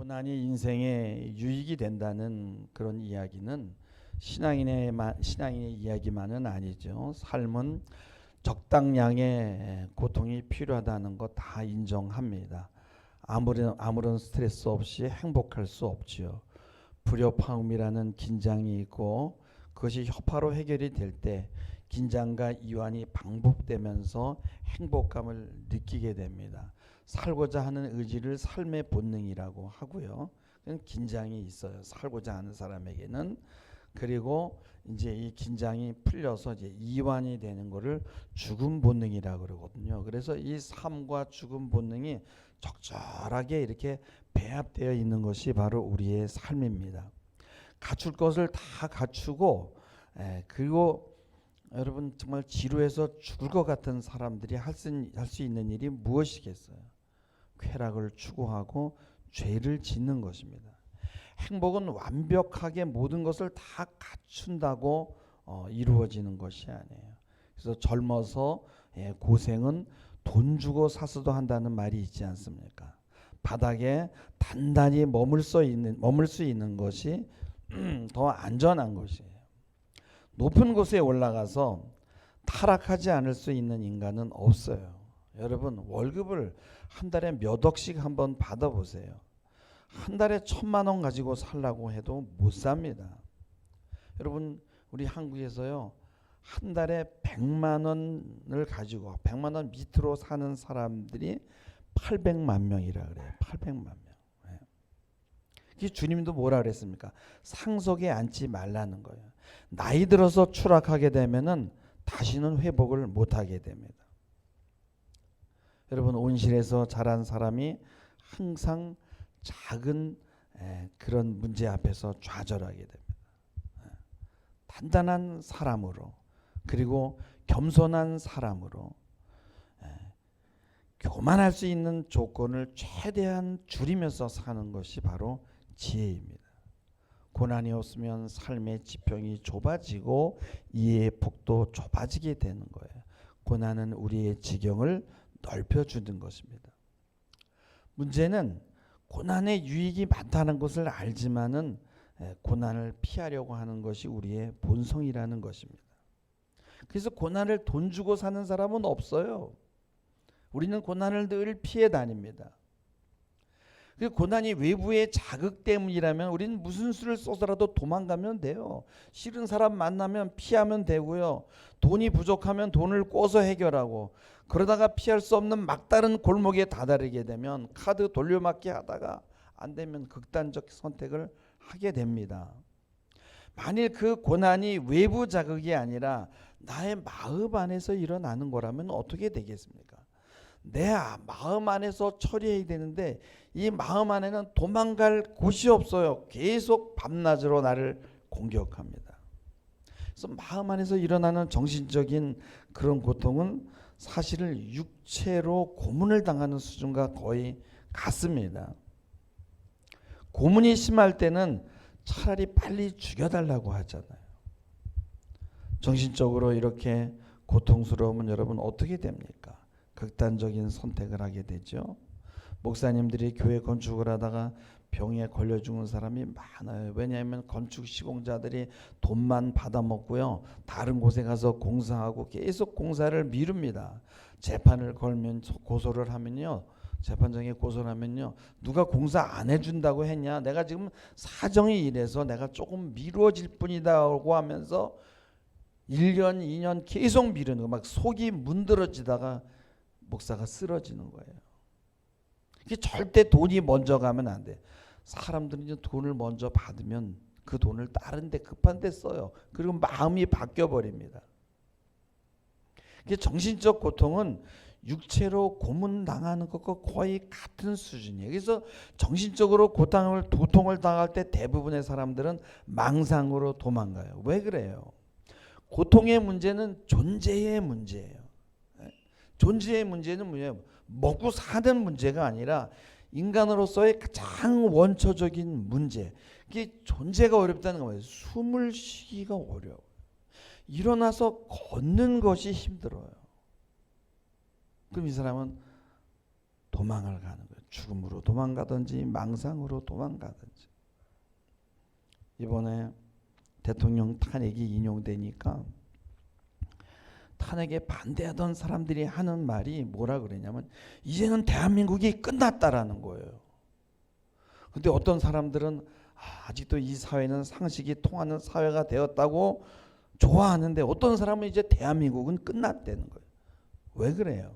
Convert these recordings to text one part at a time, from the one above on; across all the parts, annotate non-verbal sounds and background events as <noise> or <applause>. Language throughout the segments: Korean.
고난이 인생의 유익이 된다는 그런 이야기는 신앙인의 마- 신앙인의 이야기만은 아니죠. 삶은 적당량의 고통이 필요하다는 거다 인정합니다. 아무런 아무런 스트레스 없이 행복할 수 없지요. 불협화음이라는 긴장이 있고 그것이 협화로 해결이 될 때 긴장과 이완이 반복되면서 행복감을 느끼게 됩니다. 살고자 하는 의지를 삶의 본능이라고 하고요. 긴장이 있어요. 살고자 하는 사람에게는 그리고 이제 이 긴장이 풀려서 이제 이완이 되는 거를 죽음 본능이라고 그러거든요. 그래서 이 삶과 죽음 본능이 적절하게 이렇게 배합되어 있는 것이 바로 우리의 삶입니다. 갖출 것을 다 갖추고 에, 그리고 여러분 정말 지루해서 죽을 것 같은 사람들이 할 수 있는 일이 무엇이겠어요? 쾌락을 추구하고 죄를 짓는 것입니다. 행복은 완벽하게 모든 것을 다 갖춘다고 어, 이루어지는 것이 아니에요. 그래서 젊어서 예, 고생은 돈 주고 사서도 한다는 말이 있지 않습니까? 바닥에 단단히 머물 수 있는 머물 수 있는 것이 <clears throat> 더 안전한 것이에요. 높은 곳에 올라가서 타락하지 않을 수 있는 인간은 없어요. 여러분 월급을 한 달에 몇 억씩 한번 받아보세요. 한 달에 천만 원 가지고 살라고 해도 못 삽니다. 여러분 우리 한국에서요 한 달에 백만 원을 가지고 백만 원 밑으로 사는 사람들이 800만 명이라 그래요. 800만 명. 예. 그 주님도 뭐라 그랬습니까? 상속에 앉지 말라는 거예요. 나이 들어서 추락하게 되면은 다시는 회복을 못 하게 됩니다. 여러분 온실에서 자란 사람이 항상 작은 에, 그런 문제 앞에서 좌절하게 됩니다. 에, 단단한 사람으로 그리고 겸손한 사람으로 에, 교만할 수 있는 조건을 최대한 줄이면서 사는 것이 바로 지혜입니다. 고난이 없으면 삶의 지평이 좁아지고 이해의 폭도 좁아지게 되는 거예요. 고난은 우리의 지경을 넓혀주는 것입니다. 문제는 고난의 유익이 많다는 것을 알지만은 에, 고난을 피하려고 하는 것이 우리의 본성이라는 것입니다. 그래서 고난을 돈 주고 사는 사람은 없어요. 우리는 고난을 늘 피해 다닙니다. 그 고난이 외부의 자극 때문이라면 우리는 무슨 수를 써서라도 도망가면 돼요. 싫은 사람 만나면 피하면 되고요. 돈이 부족하면 돈을 꿔서 해결하고 그러다가 피할 수 없는 막다른 골목에 다다르게 되면 카드 돌려막기 하다가 안 되면 극단적 선택을 하게 됩니다. 만일 그 고난이 외부 자극이 아니라 나의 마음 안에서 일어나는 거라면 어떻게 되겠습니까? 내 마음 안에서 처리해야 되는데 이 마음 안에는 도망갈 곳이 없어요. 계속 밤낮으로 나를 공격합니다. 그래서 마음 안에서 일어나는 정신적인 그런 고통은 사실은 육체로 고문을 당하는 수준과 거의 같습니다. 고문이 심할 때는 차라리 빨리 죽여달라고 하잖아요. 정신적으로 이렇게 고통스러우면 여러분 어떻게 됩니까? 극단적인 선택을 하게 되죠. 목사님들이 교회 건축을 하다가 병에 걸려 죽은 사람이 많아요. 왜냐하면 건축 시공자들이 돈만 받아먹고요. 다른 곳에 가서 공사하고 계속 공사를 미룹니다. 재판을 걸면 고소를 하면요. 재판장에 고소를 하면요. 누가 공사 안 해준다고 했냐. 내가 지금 사정이 이래서 내가 조금 미루어질 뿐이다고 하면서 1년, 2년 계속 미루는 거. 막 속이 문드러지다가 목사가 쓰러지는 거예요. 이게 절대 돈이 먼저 가면 안 돼. 사람들은 이제 돈을 먼저 받으면 그 돈을 다른 데 급한 데 써요. 그리고 마음이 바뀌어 버립니다. 이게 정신적 고통은 육체로 고문 당하는 것과 거의 같은 수준이에요. 그래서 정신적으로 고통을 고통을 당할 때 대부분의 사람들은 망상으로 도망가요. 왜 그래요? 고통의 문제는 존재의 문제예요. 존재의 문제는 뭐예요? 먹고 사는 문제가 아니라 인간으로서의 가장 원초적인 문제. 이게 존재가 어렵다는 거예요. 숨을 쉬기가 어려워. 일어나서 걷는 것이 힘들어요. 그럼 이 사람은 도망을 가는 거예요. 죽음으로 도망가든지 망상으로 도망가든지 이번에 대통령 탄핵이 인용되니까 탄핵에 반대하던 사람들이 하는 말이 뭐라 그러냐면 이제는 대한민국이 끝났다라는 거예요. 근데 어떤 사람들은 아, 아직도 이 사회는 상식이 통하는 사회가 되었다고 좋아하는데 어떤 사람은 이제 대한민국은 끝났다는 거예요. 왜 그래요?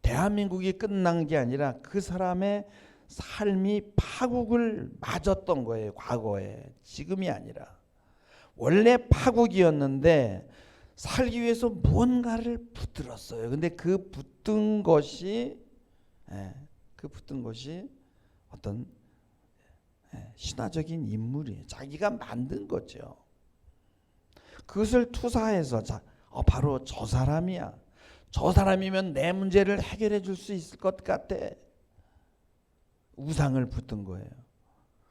대한민국이 끝난 게 아니라 그 사람의 삶이 파국을 맞았던 거예요. 과거에 지금이 아니라 원래 파국이었는데 살기 위해서 무언가를 붙들었어요. 근데 그 붙든 것이 예, 그 붙든 것이 어떤 예, 신화적인 인물이에요. 자기가 만든 거죠. 그것을 투사해서 자, 어, 바로 저 사람이야. 저 사람이면 내 문제를 해결해 줄 수 있을 것 같아. 우상을 붙든 거예요.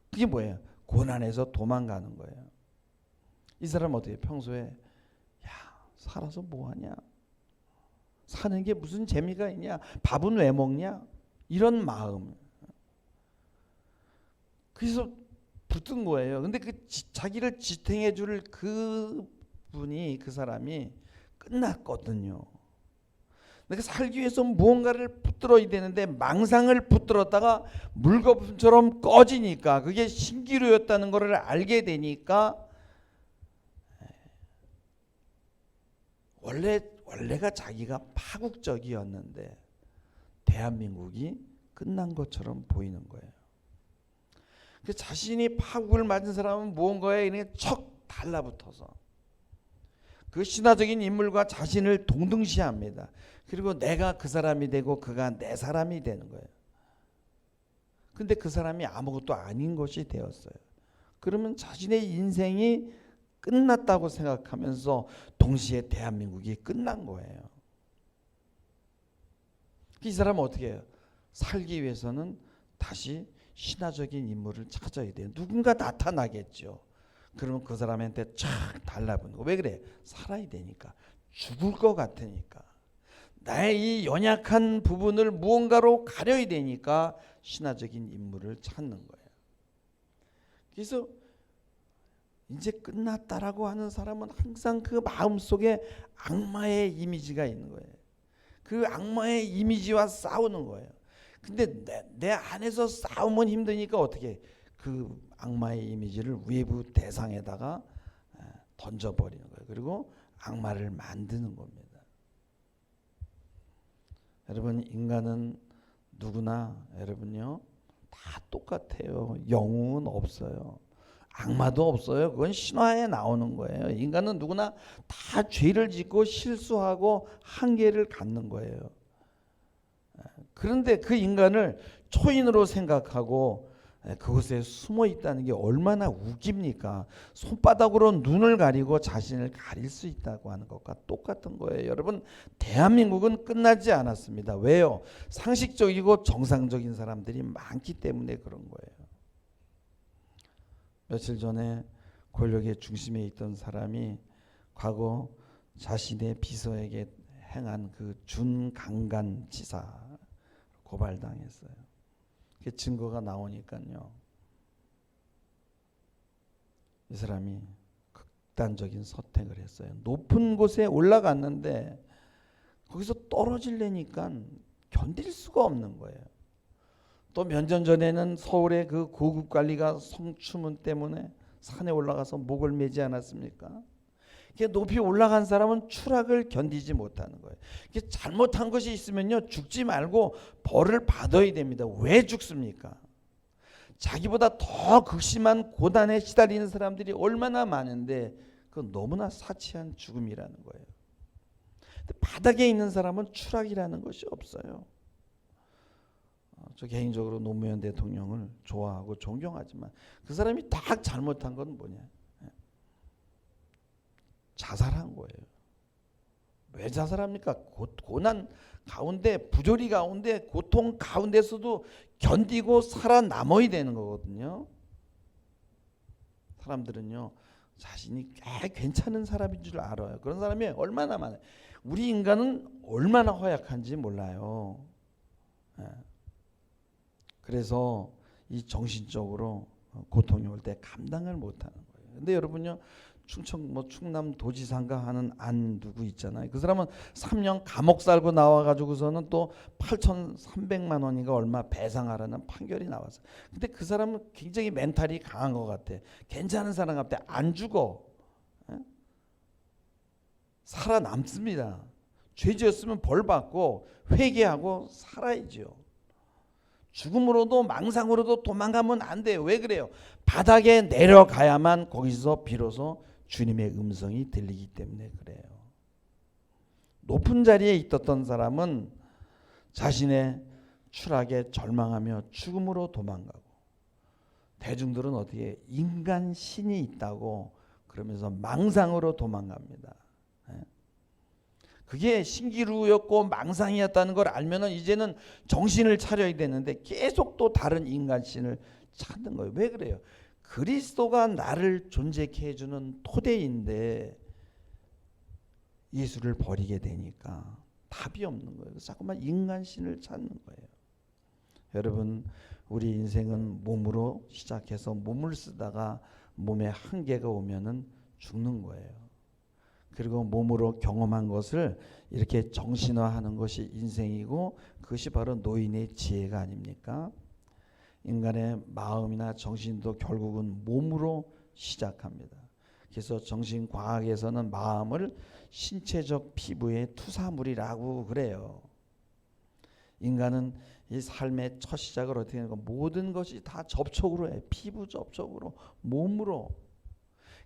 그게 뭐예요? 고난에서 도망가는 거예요. 이 사람 어떻게 평소에 야 살아서 뭐하냐? 사는 게 무슨 재미가 있냐? 밥은 왜 먹냐? 이런 마음. 그래서 붙은 거예요. 근데 그 지, 자기를 지탱해 줄 그 분이 그 사람이 끝났거든요. 내가 살기 위해서 무언가를 붙들어야 되는데 망상을 붙들었다가 물거품처럼 꺼지니까 그게 신기루였다는 것을 알게 되니까 원래 원래가 자기가 파국적이었는데 대한민국이 끝난 것처럼 보이는 거예요. 그 자신이 파국을 맞은 사람은 무언가에 이렇게 척 달라붙어서 그 신화적인 인물과 자신을 동등시합니다. 그리고 내가 그 사람이 되고 그가 내 사람이 되는 거예요. 근데 그 사람이 아무것도 아닌 것이 되었어요. 그러면 자신의 인생이 끝났다고 생각하면서 동시에 대한민국이 끝난 거예요. 이 사람은 어떻게 해요? 살기 위해서는 다시 신화적인 인물을 찾아야 돼요. 누군가 나타나겠죠. 그러면 그 사람한테 쫙 달라붙는 거. 왜 그래? 살아야 되니까. 죽을 것 같으니까. 나의 이 연약한 부분을 무언가로 가려야 되니까 신화적인 인물을 찾는 거예요. 그래서 이제 끝났다라고 하는 사람은 항상 그 마음속에 악마의 이미지가 있는 거예요. 그 악마의 이미지와 싸우는 거예요. 근데 내, 내 안에서 싸우면 힘드니까 어떻게 그 악마의 이미지를 외부 대상에다가 던져버리는 거예요. 그리고 악마를 만드는 겁니다. 여러분 인간은 누구나 여러분요 다 똑같아요. 영웅은 없어요. 악마도 없어요. 그건 신화에 나오는 거예요. 인간은 누구나 다 죄를 짓고 실수하고 한계를 갖는 거예요. 그런데 그 인간을 초인으로 생각하고 그곳에 숨어 있다는 게 얼마나 웃깁니까? 손바닥으로 눈을 가리고 자신을 가릴 수 있다고 하는 것과 똑같은 거예요. 여러분, 대한민국은 끝나지 않았습니다. 왜요? 상식적이고 정상적인 사람들이 많기 때문에 그런 거예요. 며칠 전에 권력의 중심에 있던 사람이 과거 자신의 비서에게 행한 그 준강간 지사 고발당했어요. 그 증거가 나오니까요. 이 사람이 극단적인 선택을 했어요. 높은 곳에 올라갔는데 거기서 떨어질래니까 견딜 수가 없는 거예요. 또 몇 년 전에는 서울의 그 고급 관리가 성추문 때문에 산에 올라가서 목을 매지 않았습니까? 이게 높이 올라간 사람은 추락을 견디지 못하는 거예요. 이게 잘못한 것이 있으면요 죽지 말고 벌을 받아야 됩니다. 왜 죽습니까? 자기보다 더 극심한 고단에 시달리는 사람들이 얼마나 많은데 그건 너무나 사치한 죽음이라는 거예요. 바닥에 있는 사람은 추락이라는 것이 없어요. 어, 저 개인적으로 노무현 대통령을 좋아하고 존경하지만 그 사람이 딱 잘못한 건 뭐냐? 자살한 거예요. 왜 자살합니까? 고, 고난 가운데 부조리 가운데 고통 가운데서도 견디고 살아남아야 되는 거거든요. 사람들은요 자신이 꽤 괜찮은 사람인 줄 알아요. 그런 사람이 얼마나 많아요. 우리 인간은 얼마나 허약한지 몰라요. 예. 그래서 이 정신적으로 고통이 올 때 감당을 못하는 거예요. 근데 여러분요 충청 뭐 충남 도지사인가 하는 안 누구 있잖아요. 그 사람은 3년 감옥 살고 나와 가지고서는 또 8,300만 원인가 얼마 배상하라는 판결이 나왔어요. 근데 그 사람은 굉장히 멘탈이 강한 것 같아. 괜찮은 사람 같아. 안 죽어. 예? 살아남습니다. 죄 지었으면 벌 받고 회개하고 살아야죠. 죽음으로도 망상으로도 도망가면 안 돼요. 왜 그래요? 바닥에 내려가야만 거기서 비로소 주님의 음성이 들리기 때문에 그래요. 높은 자리에 있었던 사람은 자신의 추락에 절망하며 죽음으로 도망가고 대중들은 어떻게 인간 신이 있다고 그러면서 망상으로 도망갑니다. 예. 그게 신기루였고 망상이었다는 걸 알면은 이제는 정신을 차려야 되는데 계속 또 다른 인간 신을 찾는 거예요. 왜 그래요? 그리스도가 나를 존재케 해주는 토대인데 예수를 버리게 되니까 답이 없는 거예요. 자꾸만 인간 신을 찾는 거예요. 여러분 우리 인생은 몸으로 시작해서 몸을 쓰다가 몸에 한계가 오면은 죽는 거예요. 그리고 몸으로 경험한 것을 이렇게 정신화하는 것이 인생이고 그것이 바로 노인의 지혜가 아닙니까? 인간의 마음이나 정신도 결국은 몸으로 시작합니다. 그래서 정신과학에서는 마음을 신체적 피부의 투사물이라고 그래요. 인간은 이 삶의 첫 시작을 어떻게 하는 가 모든 것이 다 접촉으로 해. 피부 접촉으로, 몸으로.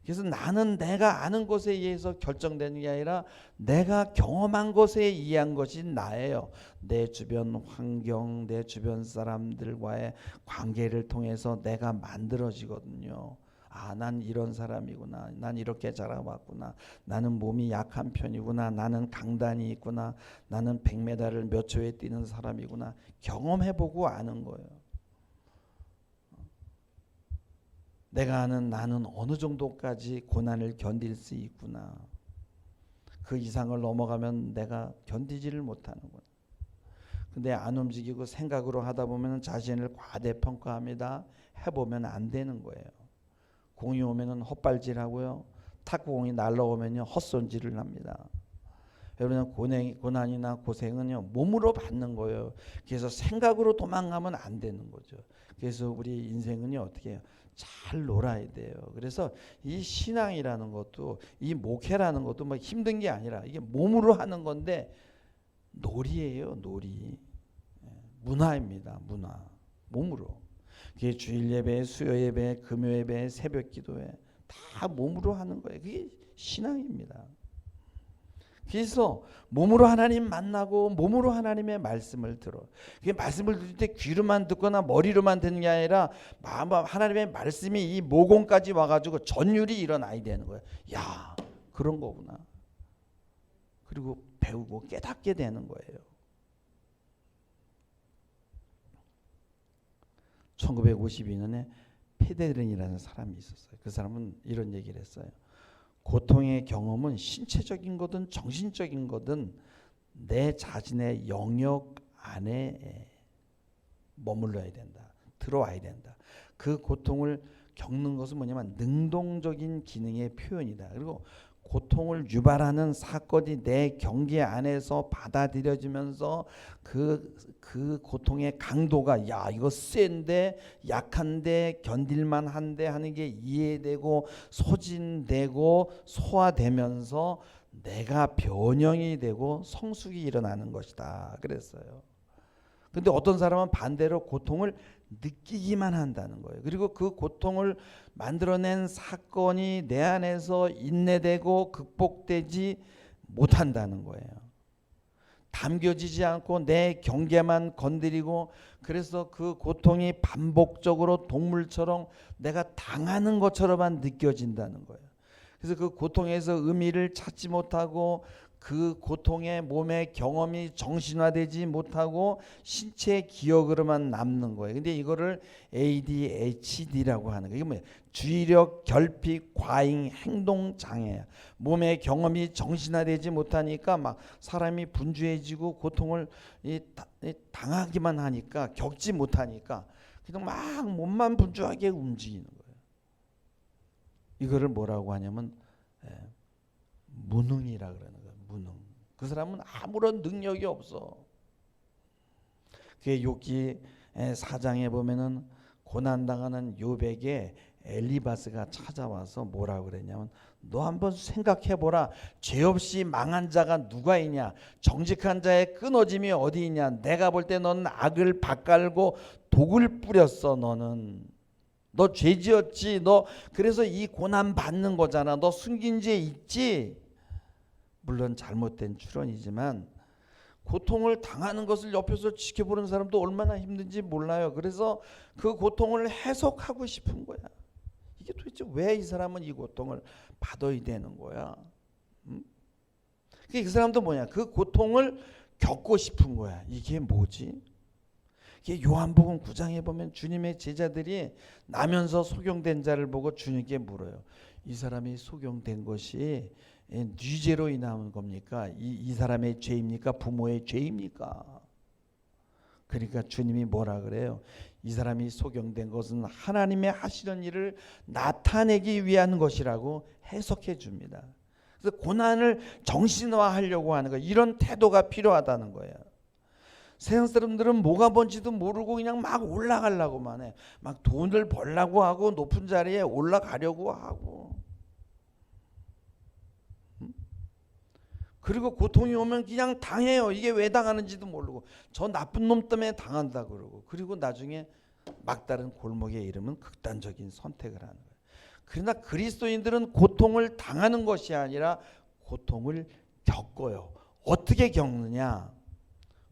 그래서 나는 내가 아는 것에 의해서 결정되는 게 아니라 내가 경험한 것에 의한 것이 나예요. 내 주변 환경, 내 주변 사람들과의 관계를 통해서 내가 만들어지거든요. 아, 난 이런 사람이구나. 난 이렇게 자라왔구나. 나는 몸이 약한 편이구나. 나는 강단이 있구나. 나는 100m를 몇 초에 뛰는 사람이구나. 경험해보고 아는 거예요. 내가 아는 나는 어느 정도까지 고난을 견딜 수 있구나. 그 이상을 넘어가면 내가 견디지를 못하는구나. 근데 안 움직이고 생각으로 하다 보면 자신을 과대평가합니다. 해보면 안 되는 거예요. 공이 오면은 헛발질하고요. 탁구공이 날라오면요 헛손질을 합니다. 여러분 고난, 고난이나 고생은요 몸으로 받는 거예요. 그래서 생각으로 도망가면 안 되는 거죠. 그래서 우리 인생은요 어떻게 해요? 잘 놀아야 돼요. 그래서 이 신앙이라는 것도 이 목회라는 것도 막 힘든 게 아니라 이게 몸으로 하는 건데 놀이예요, 놀이. 예, 문화입니다, 문화. 몸으로. 그게 주일 예배, 수요 예배, 금요 예배, 새벽 기도회 다 몸으로 하는 거예요. 그게 신앙입니다. 그래서 몸으로 하나님 만나고 몸으로 하나님의 말씀을 들어. 그게 말씀을 들을 때 귀로만 듣거나 머리로만 듣는 게 아니라 하나님의 말씀이 이 모공까지 와가지고 전율이 일어나야 되는 거예요. 야 그런 거구나. 그리고 배우고 깨닫게 되는 거예요. 1952년에 페데른이라는 사람이 있었어요. 그 사람은 이런 얘기를 했어요. 고통의 경험은 신체적인 거든 정신적인 거든 내 자신의 영역 안에 머물러야 된다. 들어와야 된다. 그 고통을 겪는 것은 뭐냐면 능동적인 기능의 표현이다. 그리고 고통을 유발하는 사건이 내 경계 안에서 받아들여지면서 그, 그 고통의 강도가 야 이거 센데 약한데 견딜만 한데 하는 게 이해되고 소진되고 소화되면서 내가 변형이 되고 성숙이 일어나는 것이다 그랬어요. 근데 어떤 사람은 반대로 고통을 느끼기만 한다는 거예요. 그리고 그 고통을 만들어낸 사건이 내 안에서 인내되고 극복되지 못한다는 거예요. 담겨지지 않고 내 경계만 건드리고 그래서 그 고통이 반복적으로 동물처럼 내가 당하는 것처럼만 느껴진다는 거예요. 그래서 그 고통에서 의미를 찾지 못하고 그 고통의 몸의 경험이 정신화되지 못하고 신체 기억으로만 남는 거예요. 근데 이거를 ADHD라고 하는 거예요. 이게 뭐예요? 주의력 결핍 과잉 행동 장애야. 몸의 경험이 정신화되지 못하니까 막 사람이 분주해지고 고통을 이, 다- 이 당하기만 하니까 겪지 못하니까 그냥 막 몸만 분주하게 움직이는 거예요. 이거를 뭐라고 하냐면 예, 무능이라 그러는 거예요. 무능. 그 사람은 아무런 능력이 없어. 그게 욥기 사장에 보면은 고난 당하는 욥에게 엘리바스가 찾아와서 뭐라 그랬냐면 너 한번 생각해 보라. 죄 없이 망한 자가 누가 있냐? 정직한 자의 끊어짐이 어디 있냐? 내가 볼 때 너는 악을 바깔고 독을 뿌렸어. 너는 너 죄지었지. 너 그래서 이 고난 받는 거잖아. 너 숨긴 죄 있지. 물론 잘못된 추론이지만 고통을 당하는 것을 옆에서 지켜보는 사람도 얼마나 힘든지 몰라요. 그래서 그 고통을 해석하고 싶은 거야. 이게 도대체 왜 이 사람은 이 고통을 받아야 되는 거야? 음? 그그 사람도 뭐냐? 그 고통을 겪고 싶은 거야. 이게 뭐지? 이게 요한복음 9장에 보면 주님의 제자들이 나면서 소경된 자를 보고 주님께 물어요. 이 사람이 소경된 것이 예, 뉘죄로 인한 겁니까? 이, 이 사람의 죄입니까? 부모의 죄입니까? 그러니까 주님이 뭐라 그래요? 이 사람이 소경된 것은 하나님의 하시는 일을 나타내기 위한 것이라고 해석해 줍니다. 그래서 고난을 정신화하려고 하는 거 이런 태도가 필요하다는 거예요. 세상 사람들은 뭐가 뭔지도 모르고 그냥 막 올라가려고만 해. 막 돈을 벌려고 하고 높은 자리에 올라가려고 하고. 그리고 고통이 오면 그냥 당해요. 이게 왜 당하는지도 모르고 저 나쁜 놈 때문에 당한다 그러고 그리고 나중에 막다른 골목에 이르면 극단적인 선택을 하는 거예요. 그러나 그리스도인들은 고통을 당하는 것이 아니라 고통을 겪어요. 어떻게 겪느냐?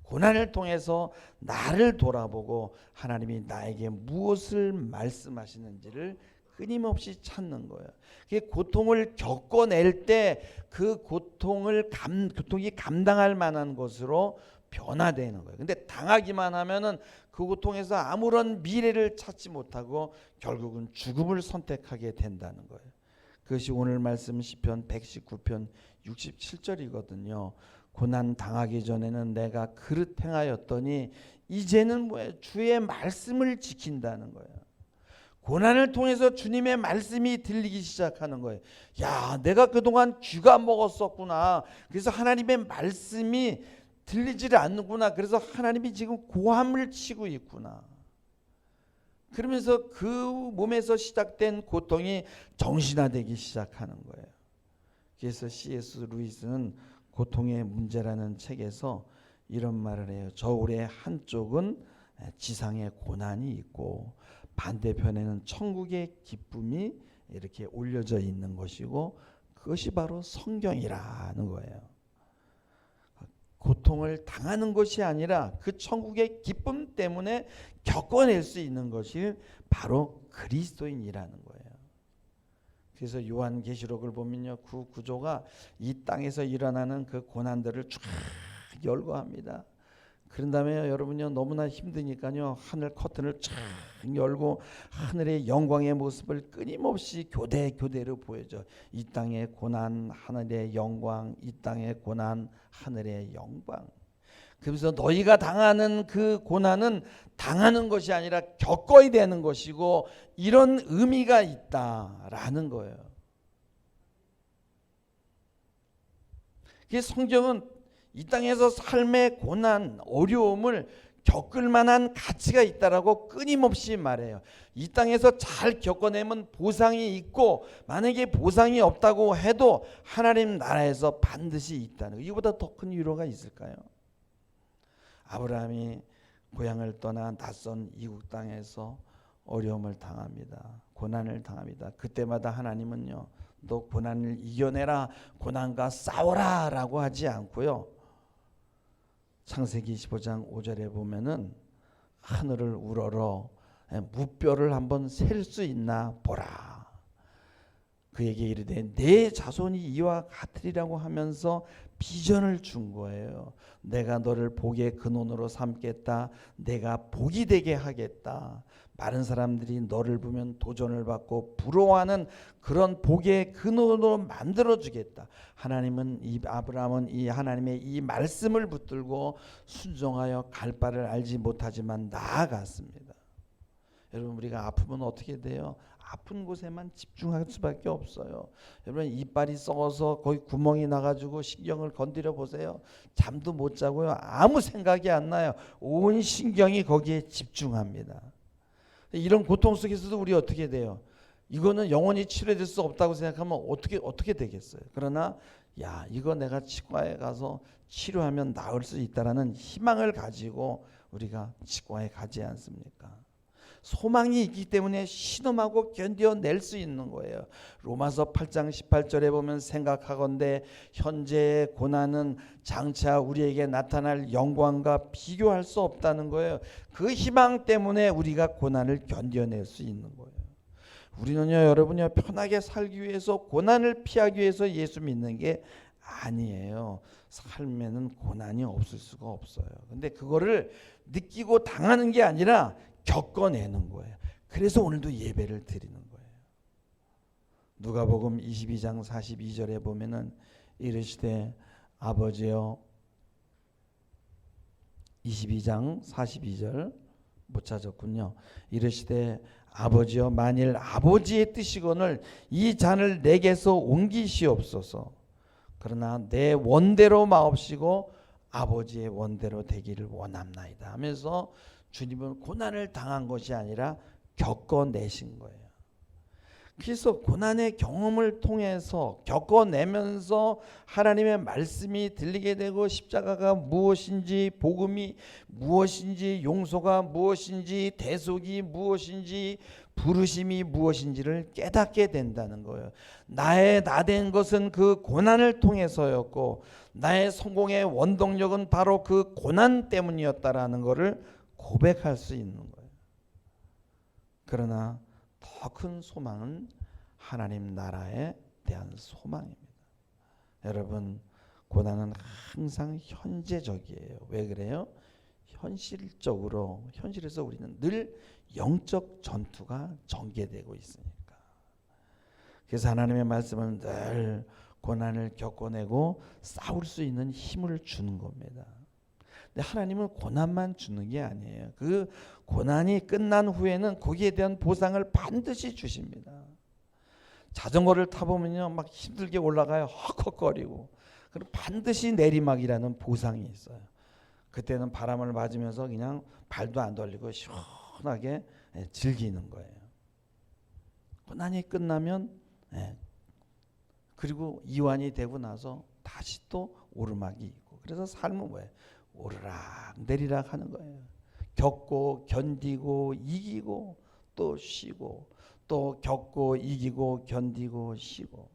고난을 통해서 나를 돌아보고 하나님이 나에게 무엇을 말씀하시는지를 끊임없이 찾는 거예요. 그 고통을 겪어낼 때 그 고통을 감 고통이 감당할 만한 것으로 변화되는 거예요. 근데 당하기만 하면은 그 고통에서 아무런 미래를 찾지 못하고 결국은 죽음을 선택하게 된다는 거예요. 그것이 오늘 말씀 시편 119편 67절이거든요. 고난 당하기 전에는 내가 그릇 행하였더니 이제는 뭐예요? 주의 말씀을 지킨다는 거예요. 고난을 통해서 주님의 말씀이 들리기 시작하는 거예요. 야, 내가 그동안 귀가 먹었었구나. 그래서 하나님의 말씀이 들리지를 않는구나. 그래서 하나님이 지금 고함을 치고 있구나. 그러면서 그 몸에서 시작된 고통이 정신화되기 시작하는 거예요. 그래서 C.S. 루이스는 고통의 문제라는 책에서 이런 말을 해요. 저울의 한쪽은 지상의 고난이 있고 반대편에는 천국의 기쁨이 이렇게 올려져 있는 것이고 그것이 바로 성경이라는 거예요. 고통을 당하는 것이 아니라 그 천국의 기쁨 때문에 겪어낼 수 있는 것이 바로 그리스도인이라는 거예요. 그래서 요한계시록을 보면요, 그 구조가 이 땅에서 일어나는 그 고난들을 쫙 열거합니다. 그런 다음에 여러분요 너무나 힘드니까요 하늘 커튼을 쫙 열고 하늘의 영광의 모습을 끊임없이 교대 교대로 보여줘. 이 땅의 고난 하늘의 영광, 이 땅의 고난 하늘의 영광. 그래서 너희가 당하는 그 고난은 당하는 것이 아니라 겪어야 되는 것이고 이런 의미가 있다라는 거예요. 그 성경은 이 땅에서 삶의 고난, 어려움을 겪을 만한 가치가 있다라고 끊임없이 말해요. 이 땅에서 잘 겪어내면 보상이 있고 만약에 보상이 없다고 해도 하나님 나라에서 반드시 있다는 거. 이보다 더 큰 위로가 있을까요? 아브라함이 고향을 떠나 낯선 이국 땅에서 어려움을 당합니다. 고난을 당합니다. 그때마다 하나님은요. 너 고난을 이겨내라. 고난과 싸워라라고 하지 않고요. 창세기 25장 5절에 보면은 하늘을 우러러 무뼈를 한번 셀 수 있나 보라. 그에게 이르되 내 자손이 이와 같으리라고 하면서 비전을 준 거예요. 내가 너를 복의 근원으로 삼겠다. 내가 복이 되게 하겠다. 많은 사람들이 너를 보면 도전을 받고 부러워하는 그런 복의 근원으로 만들어 주겠다. 하나님은 이 아브라함은 이 하나님의 이 말씀을 붙들고 순종하여 갈 바를 알지 못하지만 나아갔습니다. 여러분 우리가 아프면 어떻게 돼요? 아픈 곳에만 집중할 수밖에 없어요. 여러분 이빨이 썩어서 거기 구멍이 나가지고 신경을 건드려 보세요. 잠도 못 자고요. 아무 생각이 안 나요. 온 신경이 거기에 집중합니다. 이런 고통 속에서도 우리 어떻게 돼요? 이거는 영원히 치료될 수 없다고 생각하면 어떻게 어떻게 되겠어요? 그러나 야 이거 내가 치과에 가서 치료하면 나을 수 있다라는 희망을 가지고 우리가 치과에 가지 않습니까? 소망이 있기 때문에 신음하고 견뎌낼 수 있는 거예요. 로마서 8장 18절에 보면 생각하건대 현재의 고난은 장차 우리에게 나타날 영광과 비교할 수 없다는 거예요. 그 희망 때문에 우리가 고난을 견뎌낼 수 있는 거예요. 우리는요, 여러분요, 편하게 살기 위해서 고난을 피하기 위해서 예수 믿는 게 아니에요. 삶에는 고난이 없을 수가 없어요. 근데 그거를 느끼고 당하는 게 아니라 겪어내는 거예요. 그래서 오늘도 예배를 드리는 거예요. 누가복음 22장 42절에 보면은 이르시되 아버지여 22장 42절 못 찾았군요. 이르시되 아버지여 만일 아버지의 뜻이거늘 이 잔을 내게서 옮기시옵소서. 그러나 내 원대로 마옵시고 아버지의 원대로 되기를 원합나이다 하면서 주님은 고난을 당한 것이 아니라 겪어내신 거예요. 그래서 고난의 경험을 통해서 겪어내면서 하나님의 말씀이 들리게 되고 십자가가 무엇인지 복음이 무엇인지 용서가 무엇인지 대속이 무엇인지 부르심이 무엇인지를 깨닫게 된다는 거예요. 나의 나 된 것은 그 고난을 통해서였고 나의 성공의 원동력은 바로 그 고난 때문이었다라는 것을 고백할 수 있는 거예요. 그러나 더 큰 소망은 하나님 나라에 대한 소망입니다. 여러분 고난은 항상 현재적이에요. 왜 그래요? 현실적으로 현실에서 우리는 늘 영적 전투가 전개되고 있으니까. 그래서 하나님의 말씀은 늘 고난을 겪어내고 싸울 수 있는 힘을 주는 겁니다. 근데 하나님은 고난만 주는 게 아니에요. 그 고난이 끝난 후에는 거기에 대한 보상을 반드시 주십니다. 자전거를 타보면요, 막 힘들게 올라가요, 헉헉거리고. 그럼 반드시 내리막이라는 보상이 있어요. 그때는 바람을 맞으면서 그냥 발도 안 돌리고 시원하게 예, 즐기는 거예요. 고난이 끝나면 예, 그리고 이완이 되고 나서 다시 또 오르막이 있고 그래서 삶은 뭐예요? 오르락 내리락 하는 거예요. 겪고 견디고 이기고 또 쉬고 또 겪고 이기고 견디고 쉬고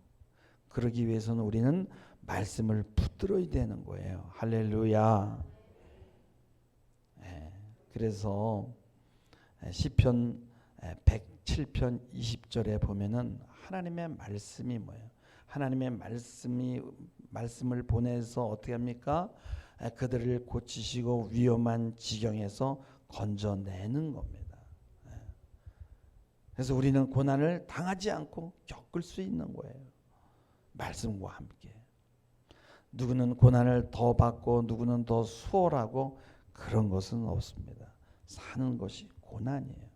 그러기 위해서는 우리는 말씀을 붙들어야 되는 거예요. 할렐루야. 예, 그래서 시편 107편 20절에 보면은 하나님의 말씀이 뭐예요? 하나님의 말씀이 말씀을 보내서 어떻게 합니까? 그들을 고치시고 위험한 지경에서 건져내는 겁니다. 그래서 우리는 고난을 당하지 않고 겪을 수 있는 거예요. 말씀과 함께. 누구는 고난을 더 받고 누구는 더 수월하고 그런 것은 없습니다. 사는 것이 고난이에요.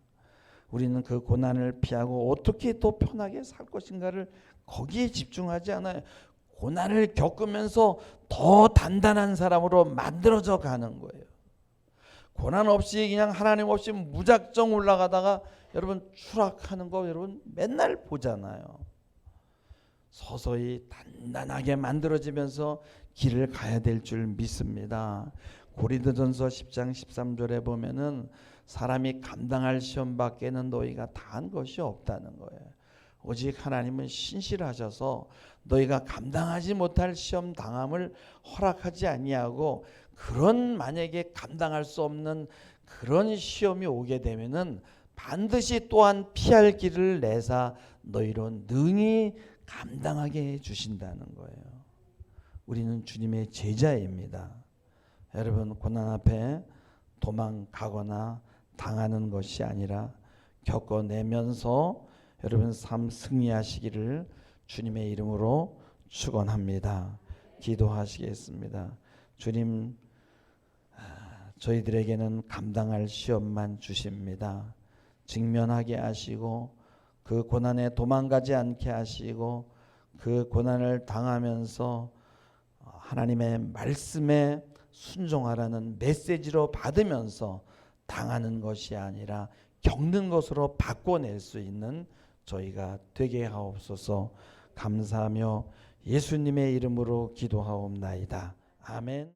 우리는 그 고난을 피하고 어떻게 더 편하게 살 것인가를 거기에 집중하지 않아요. 고난을 겪으면서 더 단단한 사람으로 만들어져 가는 거예요. 고난 없이 그냥 하나님 없이 무작정 올라가다가 여러분 추락하는 거 여러분 맨날 보잖아요. 서서히 단단하게 만들어지면서 길을 가야 될 줄 믿습니다. 고린도전서 10장 13절에 보면은 사람이 감당할 시험 밖에는 너희가 다 한 것이 없다는 거예요. 오직 하나님은 신실하셔서 너희가 감당하지 못할 시험 당함을 허락하지 아니하고 그런 만약에 감당할 수 없는 그런 시험이 오게 되면은 반드시 또한 피할 길을 내사 너희로 능히 감당하게 해 주신다는 거예요. 우리는 주님의 제자입니다. 여러분 고난 앞에 도망가거나 당하는 것이 아니라 겪어내면서 여러분 삶 승리하시기를 주님의 이름으로 축원합니다. 기도하시겠습니다. 주님 아, 저희들에게는 감당할 시험만 주십니다. 직면하게 하시고 그 고난에 도망가지 않게 하시고 그 고난을 당하면서 하나님의 말씀에 순종하라는 메시지로 받으면서 당하는 것이 아니라 겪는 것으로 바꿔낼 수 있는 저희가 되게 하옵소서 감사하며 예수님의 이름으로 기도하옵나이다. 아멘.